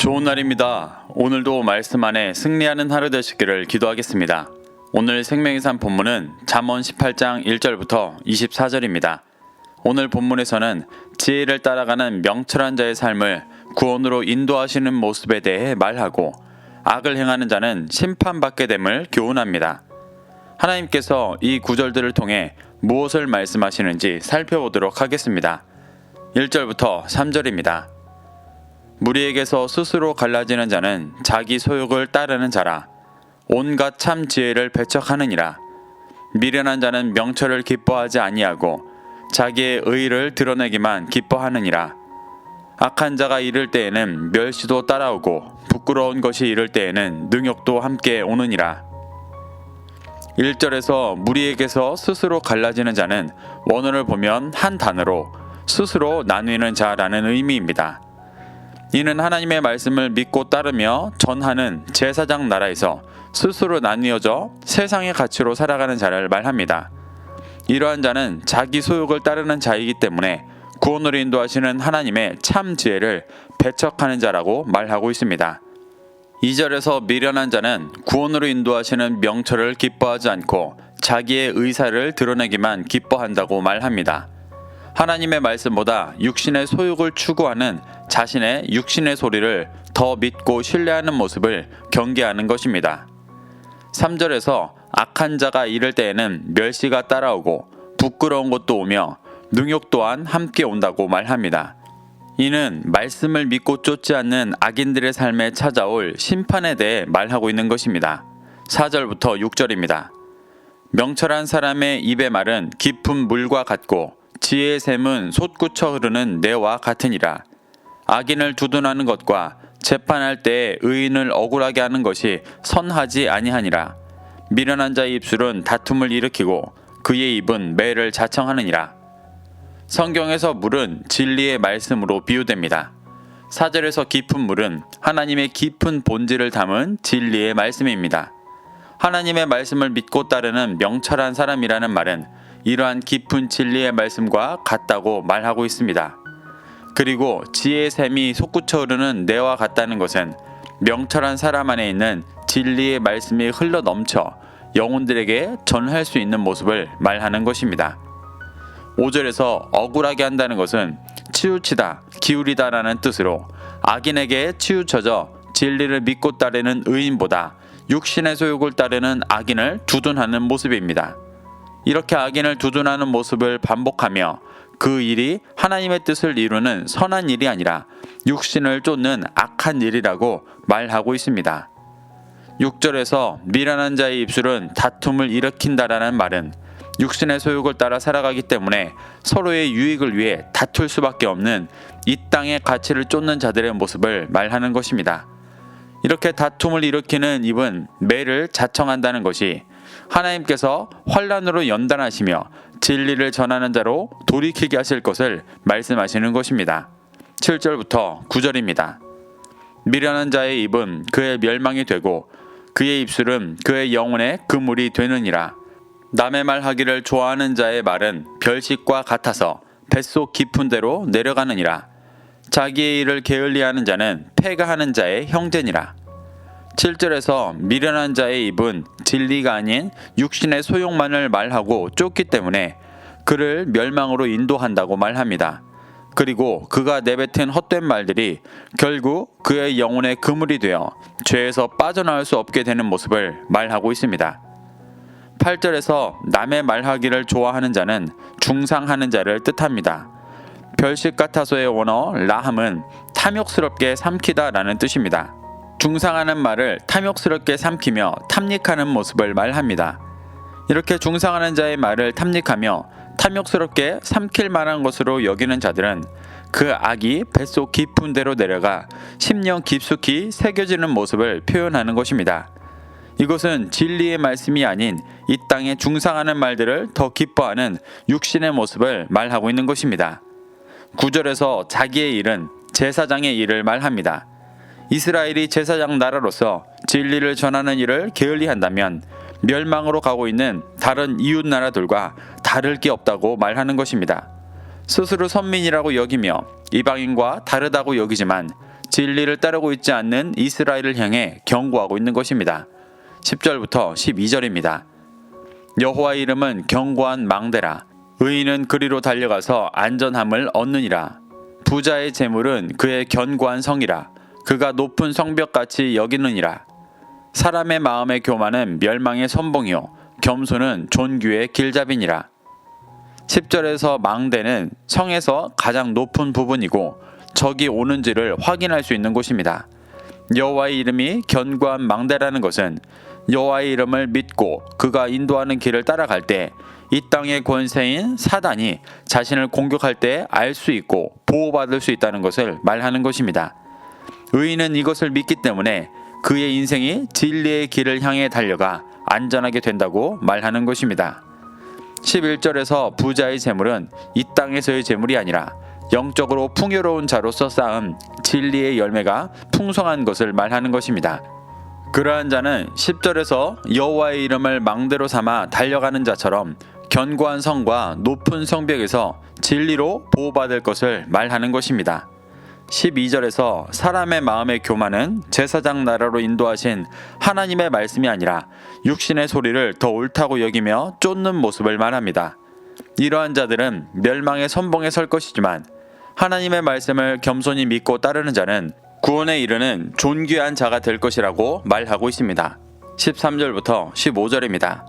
좋은 날입니다. 오늘도 말씀 안에 승리하는 하루 되시기를 기도하겠습니다. 오늘 생명의 산 본문은 잠언 18장 1절부터 24절입니다. 오늘 본문에서는 지혜를 따라가는 명철한 자의 삶을 구원으로 인도하시는 모습에 대해 말하고 악을 행하는 자는 심판받게 됨을 교훈합니다. 하나님께서 이 구절들을 통해 무엇을 말씀하시는지 살펴보도록 하겠습니다. 1절부터 3절입니다. 무리에게서 스스로 갈라지는 자는 자기 소욕을 따르는 자라. 온갖 참 지혜를 배척하느니라. 미련한 자는 명철을 기뻐하지 아니하고 자기의 의를 드러내기만 기뻐하느니라. 악한 자가 이를 때에는 멸시도 따라오고 부끄러운 것이 이를 때에는 능욕도 함께 오느니라. 1절에서 무리에게서 스스로 갈라지는 자는 원어를 보면 한 단어로 스스로 나뉘는 자라는 의미입니다. 이는 하나님의 말씀을 믿고 따르며 전하는 제사장 나라에서 스스로 나뉘어져 세상의 가치로 살아가는 자를 말합니다. 이러한 자는 자기 소욕을 따르는 자이기 때문에 구원으로 인도하시는 하나님의 참 지혜를 배척하는 자라고 말하고 있습니다. 2절에서 미련한 자는 구원으로 인도하시는 명철을 기뻐하지 않고 자기의 의사를 드러내기만 기뻐한다고 말합니다. 하나님의 말씀보다 육신의 소욕을 추구하는 자신의 육신의 소리를 더 믿고 신뢰하는 모습을 경계하는 것입니다. 3절에서 악한 자가 이럴 때에는 멸시가 따라오고 부끄러운 것도 오며 능욕 또한 함께 온다고 말합니다. 이는 말씀을 믿고 쫓지 않는 악인들의 삶에 찾아올 심판에 대해 말하고 있는 것입니다. 4절부터 6절입니다. 명철한 사람의 입의 말은 깊은 물과 같고 지혜의 샘은 솟구쳐 흐르는 내와 같으니라. 악인을 두둔하는 것과 재판할 때에 의인을 억울하게 하는 것이 선하지 아니하니라. 미련한 자의 입술은 다툼을 일으키고 그의 입은 매를 자청하느니라. 성경에서 물은 진리의 말씀으로 비유됩니다. 사절에서 깊은 물은 하나님의 깊은 본질을 담은 진리의 말씀입니다. 하나님의 말씀을 믿고 따르는 명철한 사람이라는 말은 이러한 깊은 진리의 말씀과 같다고 말하고 있습니다. 그리고 지혜의 샘이 솟구쳐 흐르는 내와 같다는 것은 명철한 사람 안에 있는 진리의 말씀이 흘러 넘쳐 영혼들에게 전할 수 있는 모습을 말하는 것입니다. 5절에서 억울하게 한다는 것은 치우치다, 기울이다라는 뜻으로 악인에게 치우쳐져 진리를 믿고 따르는 의인보다 육신의 소욕을 따르는 악인을 두둔하는 모습입니다. 이렇게 악인을 두둔하는 모습을 반복하며 그 일이 하나님의 뜻을 이루는 선한 일이 아니라 육신을 쫓는 악한 일이라고 말하고 있습니다. 6절에서 미련한 자의 입술은 다툼을 일으킨다라는 말은 육신의 소욕을 따라 살아가기 때문에 서로의 유익을 위해 다툴 수밖에 없는 이 땅의 가치를 쫓는 자들의 모습을 말하는 것입니다. 이렇게 다툼을 일으키는 입은 매를 자청한다는 것이 하나님께서 환란으로 연단하시며 진리를 전하는 자로 돌이키게 하실 것을 말씀하시는 것입니다. 7절부터 9절입니다. 미련한 자의 입은 그의 멸망이 되고 그의 입술은 그의 영혼의 그물이 되느니라. 남의 말 하기를 좋아하는 자의 말은 별식과 같아서 뱃속 깊은 데로 내려가느니라. 자기의 일을 게을리하는 자는 패가 하는 자의 형제니라. 7절에서 미련한 자의 입은 진리가 아닌 육신의 소용만을 말하고 쫓기 때문에 그를 멸망으로 인도한다고 말합니다. 그리고 그가 내뱉은 헛된 말들이 결국 그의 영혼의 그물이 되어 죄에서 빠져나올 수 없게 되는 모습을 말하고 있습니다. 8절에서 남의 말하기를 좋아하는 자는 중상하는 자를 뜻합니다. 별식 같아서의 원어 라함은 탐욕스럽게 삼키다라는 뜻입니다. 중상하는 말을 탐욕스럽게 삼키며 탐닉하는 모습을 말합니다. 이렇게 중상하는 자의 말을 탐닉하며 탐욕스럽게 삼킬 만한 것으로 여기는 자들은 그 악이 뱃속 깊은 데로 내려가 심령 깊숙이 새겨지는 모습을 표현하는 것입니다. 이것은 진리의 말씀이 아닌 이 땅에 중상하는 말들을 더 기뻐하는 육신의 모습을 말하고 있는 것입니다. 9절에서 자기의 일은 제사장의 일을 말합니다. 이스라엘이 제사장 나라로서 진리를 전하는 일을 게을리 한다면 멸망으로 가고 있는 다른 이웃 나라들과 다를 게 없다고 말하는 것입니다. 스스로 선민이라고 여기며 이방인과 다르다고 여기지만 진리를 따르고 있지 않는 이스라엘을 향해 경고하고 있는 것입니다. 10절부터 12절입니다. 여호와의 이름은 견고한 망대라 의인은 그리로 달려가서 안전함을 얻느니라 부자의 재물은 그의 견고한 성이라 그가 높은 성벽같이 여기느니라 사람의 마음의 교만은 멸망의 선봉이요 겸손은 존귀의 길잡이니라 10절에서 망대는 성에서 가장 높은 부분이고 적이 오는지를 확인할 수 있는 곳입니다. 여호와의 이름이 견고한 망대라는 것은 여호와의 이름을 믿고 그가 인도하는 길을 따라갈 때 이 땅의 권세인 사단이 자신을 공격할 때 알 수 있고 보호받을 수 있다는 것을 말하는 것입니다. 의인은 이것을 믿기 때문에 그의 인생이 진리의 길을 향해 달려가 안전하게 된다고 말하는 것입니다. 11절에서 부자의 재물은 이 땅에서의 재물이 아니라 영적으로 풍요로운 자로서 쌓은 진리의 열매가 풍성한 것을 말하는 것입니다. 그러한 자는 10절에서 여호와의 이름을 망대로 삼아 달려가는 자처럼 견고한 성과 높은 성벽에서 진리로 보호받을 것을 말하는 것입니다. 12절에서 사람의 마음의 교만은 제사장 나라로 인도하신 하나님의 말씀이 아니라 육신의 소리를 더 옳다고 여기며 쫓는 모습을 말합니다. 이러한 자들은 멸망의 선봉에 설 것이지만 하나님의 말씀을 겸손히 믿고 따르는 자는 구원에 이르는 존귀한 자가 될 것이라고 말하고 있습니다. 13절부터 15절입니다.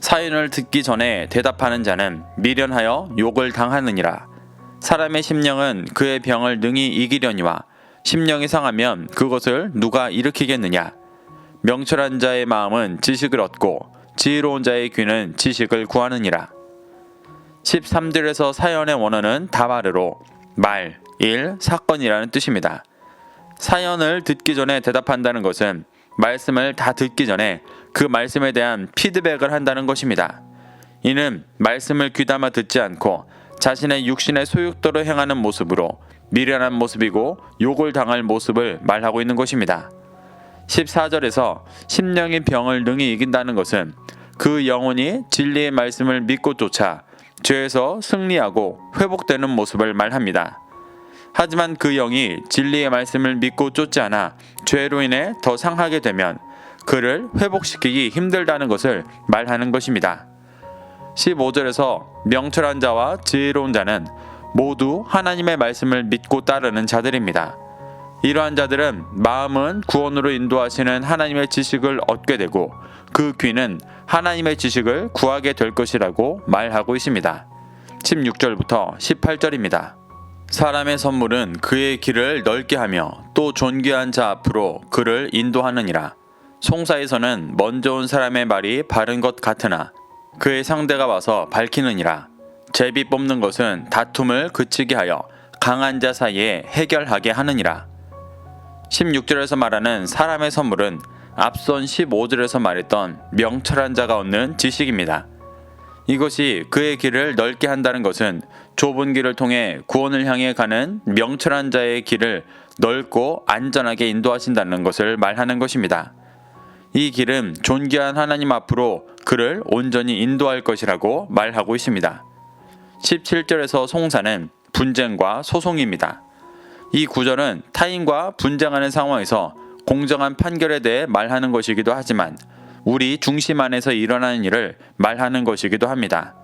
사연을 듣기 전에 대답하는 자는 미련하여 욕을 당하느니라. 사람의 심령은 그의 병을 능히 이기려니와 심령이 상하면 그것을 누가 일으키겠느냐? 명철한 자의 마음은 지식을 얻고 지혜로운 자의 귀는 지식을 구하느니라. 13절에서 사연의 원어는 다바르로 말, 일, 사건이라는 뜻입니다. 사연을 듣기 전에 대답한다는 것은 말씀을 다 듣기 전에 그 말씀에 대한 피드백을 한다는 것입니다. 이는 말씀을 귀담아 듣지 않고 자신의 육신의 소욕대로 행하는 모습으로 미련한 모습이고 욕을 당할 모습을 말하고 있는 것입니다. 14절에서 심령의 병을 능히 이긴다는 것은 그 영혼이 진리의 말씀을 믿고 쫓아 죄에서 승리하고 회복되는 모습을 말합니다. 하지만 그 영이 진리의 말씀을 믿고 쫓지 않아 죄로 인해 더 상하게 되면 그를 회복시키기 힘들다는 것을 말하는 것입니다. 15절에서 명철한 자와 지혜로운 자는 모두 하나님의 말씀을 믿고 따르는 자들입니다. 이러한 자들은 마음은 구원으로 인도하시는 하나님의 지식을 얻게 되고 그 귀는 하나님의 지식을 구하게 될 것이라고 말하고 있습니다. 16절부터 18절입니다. 사람의 선물은 그의 길을 넓게 하며 또 존귀한 자 앞으로 그를 인도하느니라. 송사에서는 먼저 온 사람의 말이 바른 것 같으나 그의 상대가 와서 밝히느니라. 제비 뽑는 것은 다툼을 그치게 하여 강한 자 사이에 해결하게 하느니라. 16절에서 말하는 사람의 선물은 앞선 15절에서 말했던 명철한 자가 얻는 지식입니다. 이것이 그의 길을 넓게 한다는 것은 좁은 길을 통해 구원을 향해 가는 명철한 자의 길을 넓고 안전하게 인도하신다는 것을 말하는 것입니다. 이 길은 존귀한 하나님 앞으로 그를 온전히 인도할 것이라고 말하고 있습니다. 17절에서 송사는 분쟁과 소송입니다. 이 구절은 타인과 분쟁하는 상황에서 공정한 판결에 대해 말하는 것이기도 하지만 우리 중심 안에서 일어나는 일을 말하는 것이기도 합니다.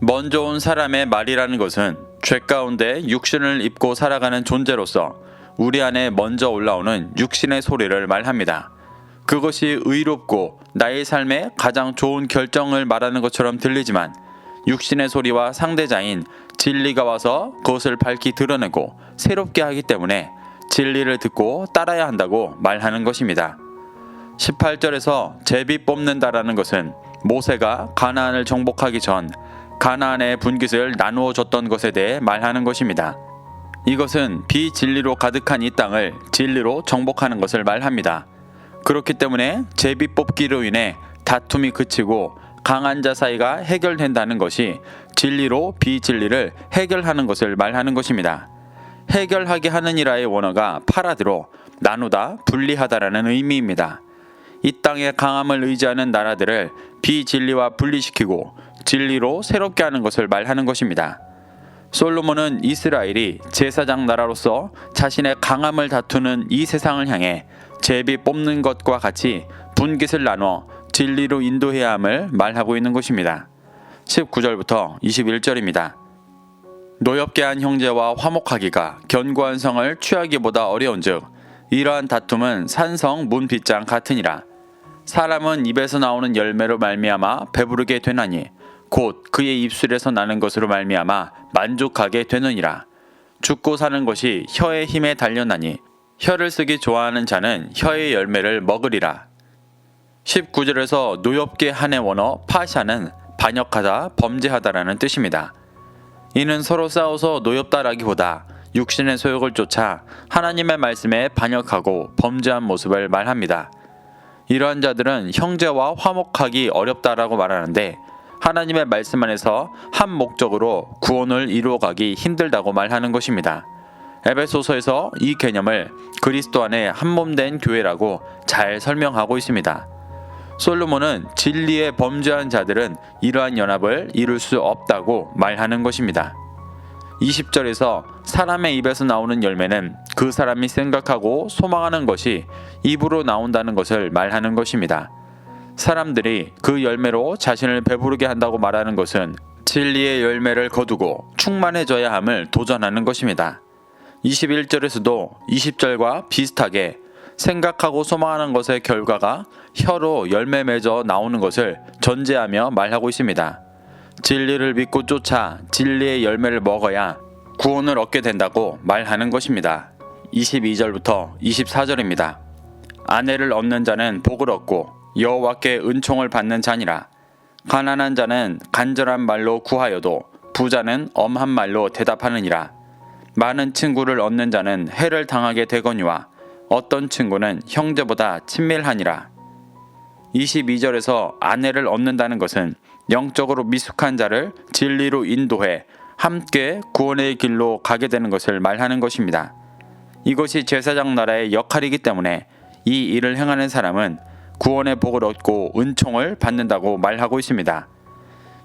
먼저 온 사람의 말이라는 것은 죄 가운데 육신을 입고 살아가는 존재로서 우리 안에 먼저 올라오는 육신의 소리를 말합니다. 그것이 의롭고 나의 삶에 가장 좋은 결정을 말하는 것처럼 들리지만 육신의 소리와 상대자인 진리가 와서 그것을 밝히 드러내고 새롭게 하기 때문에 진리를 듣고 따라야 한다고 말하는 것입니다. 18절에서 제비 뽑는다라는 것은 모세가 가나안을 정복하기 전 가나안의 분깃을 나누어 줬던 것에 대해 말하는 것입니다. 이것은 비진리로 가득한 이 땅을 진리로 정복하는 것을 말합니다. 그렇기 때문에 제비 뽑기로 인해 다툼이 그치고 강한 자 사이가 해결된다는 것이 진리로 비진리를 해결하는 것을 말하는 것입니다. 해결하게 하느니라의 원어가 파라드로 나누다 분리하다라는 의미입니다. 이 땅의 강함을 의지하는 나라들을 비진리와 분리시키고 진리로 새롭게 하는 것을 말하는 것입니다. 솔로몬은 이스라엘이 제사장 나라로서 자신의 강함을 다투는 이 세상을 향해 제비 뽑는 것과 같이 분깃을 나눠 진리로 인도해야 함을 말하고 있는 것입니다. 19절부터 21절입니다. 노엽게 한 형제와 화목하기가 견고한 성을 취하기보다 어려운즉 이러한 다툼은 산성 문빗장 같으니라. 사람은 입에서 나오는 열매로 말미암아 배부르게 되나니 곧 그의 입술에서 나는 것으로 말미암아 만족하게 되느니라. 죽고 사는 것이 혀의 힘에 달렸나니 혀를 쓰기 좋아하는 자는 혀의 열매를 먹으리라. 19절에서 노엽게 한의 원어 파샤는 반역하다, 범죄하다라는 뜻입니다. 이는 서로 싸워서 노엽다라기보다 육신의 소욕을 쫓아 하나님의 말씀에 반역하고 범죄한 모습을 말합니다. 이러한 자들은 형제와 화목하기 어렵다라고 말하는데 하나님의 말씀 안에서 한 목적으로 구원을 이루어가기 힘들다고 말하는 것입니다. 에베소서에서 이 개념을 그리스도 안에 한몸된 교회라고 잘 설명하고 있습니다. 솔로몬은 진리에 범죄한 자들은 이러한 연합을 이룰 수 없다고 말하는 것입니다. 20절에서 사람의 입에서 나오는 열매는 그 사람이 생각하고 소망하는 것이 입으로 나온다는 것을 말하는 것입니다. 사람들이 그 열매로 자신을 배부르게 한다고 말하는 것은 진리의 열매를 거두고 충만해져야 함을 도전하는 것입니다. 21절에서도 20절과 비슷하게 생각하고 소망하는 것의 결과가 혀로 열매 맺어 나오는 것을 전제하며 말하고 있습니다. 진리를 믿고 쫓아 진리의 열매를 먹어야 구원을 얻게 된다고 말하는 것입니다. 22절부터 24절입니다. 아내를 얻는 자는 복을 얻고 여호와께 은총을 받는 자니라. 가난한 자는 간절한 말로 구하여도 부자는 엄한 말로 대답하느니라. 많은 친구를 얻는 자는 해를 당하게 되거니와 어떤 친구는 형제보다 친밀하니라. 22절에서 아내를 얻는다는 것은 영적으로 미숙한 자를 진리로 인도해 함께 구원의 길로 가게 되는 것을 말하는 것입니다. 이것이 제사장 나라의 역할이기 때문에 이 일을 행하는 사람은 구원의 복을 얻고 은총을 받는다고 말하고 있습니다.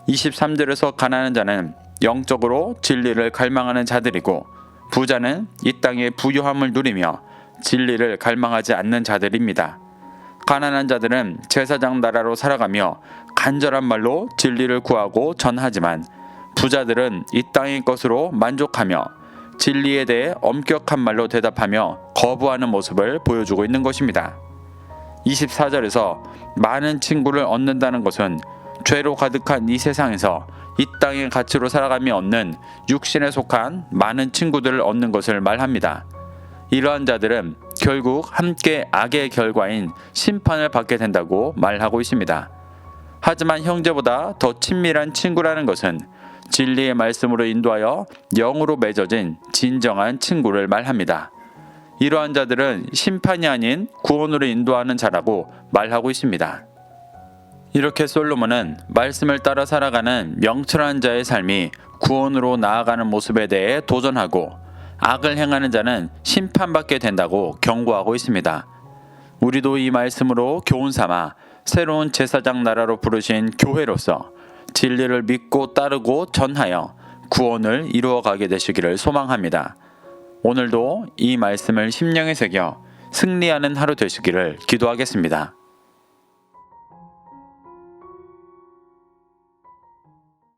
23절에서 가난한 자는 영적으로 진리를 갈망하는 자들이고 부자는 이 땅의 부유함을 누리며 진리를 갈망하지 않는 자들입니다. 가난한 자들은 제사장 나라로 살아가며 간절한 말로 진리를 구하고 전하지만 부자들은 이 땅의 것으로 만족하며 진리에 대해 엄격한 말로 대답하며 거부하는 모습을 보여주고 있는 것입니다. 24절에서 많은 친구를 얻는다는 것은 죄로 가득한 이 세상에서 이 땅의 가치로 살아가며 얻는 육신에 속한 많은 친구들을 얻는 것을 말합니다. 이러한 자들은 결국 함께 악의 결과인 심판을 받게 된다고 말하고 있습니다. 하지만 형제보다 더 친밀한 친구라는 것은 진리의 말씀으로 인도하여 영으로 맺어진 진정한 친구를 말합니다. 이러한 자들은 심판이 아닌 구원으로 인도하는 자라고 말하고 있습니다. 이렇게 솔로몬은 말씀을 따라 살아가는 명철한 자의 삶이 구원으로 나아가는 모습에 대해 도전하고 악을 행하는 자는 심판받게 된다고 경고하고 있습니다. 우리도 이 말씀으로 교훈 삼아 새로운 제사장 나라로 부르신 교회로서 진리를 믿고 따르고 전하여 구원을 이루어 가게 되시기를 소망합니다. 오늘도 이 말씀을 심령에 새겨 승리하는 하루 되시기를 기도하겠습니다.